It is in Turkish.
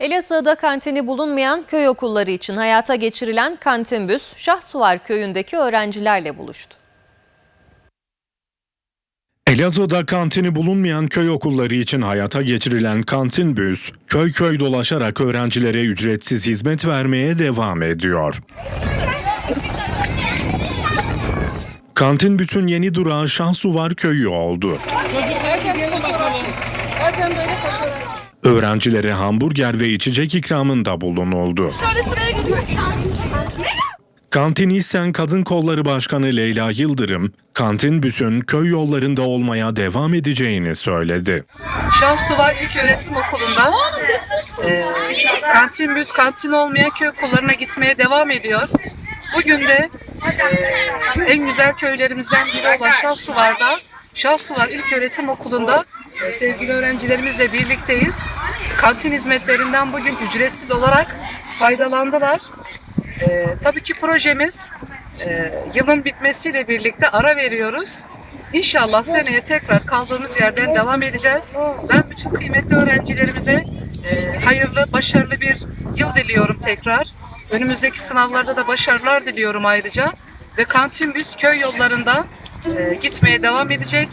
Elazığ'da kantini bulunmayan köy okulları için hayata geçirilen Kantinbüs, Şahsuvar köyündeki öğrencilerle buluştu. Elazığ'da kantini bulunmayan köy okulları için hayata geçirilen Kantin Büs, köy köy dolaşarak öğrencilere ücretsiz hizmet vermeye devam ediyor. Kantin Büs'ün yeni durağı Şahsuvar köyü oldu. Öğrencilere hamburger ve içecek ikramında bulunuldu. Kantin İhsen Kadın Kolları Başkanı Leyla Yıldırım, Kantin Büs'ün köy yollarında olmaya devam edeceğini söyledi. Şahsuvar İlköğretim Okulu'nda e, kantin büs kantin olmayan köy okullarına gitmeye devam ediyor. Bugün de e, en güzel köylerimizden biri olan Şahsuvar'da Şahsuvar İlköğretim Okulu'nda e, sevgili öğrencilerimizle birlikteyiz. Kantin hizmetlerinden bugün ücretsiz olarak faydalandılar. E, tabii ki projemiz e, yılın bitmesiyle birlikte ara veriyoruz. İnşallah seneye tekrar kaldığımız yerden devam edeceğiz. Ben bütün kıymetli öğrencilerimize e, hayırlı, başarılı bir yıl diliyorum tekrar. Önümüzdeki sınavlarda da başarılar diliyorum ayrıca. Ve Kantin Büs köy yollarında e, gitmeye devam edecek.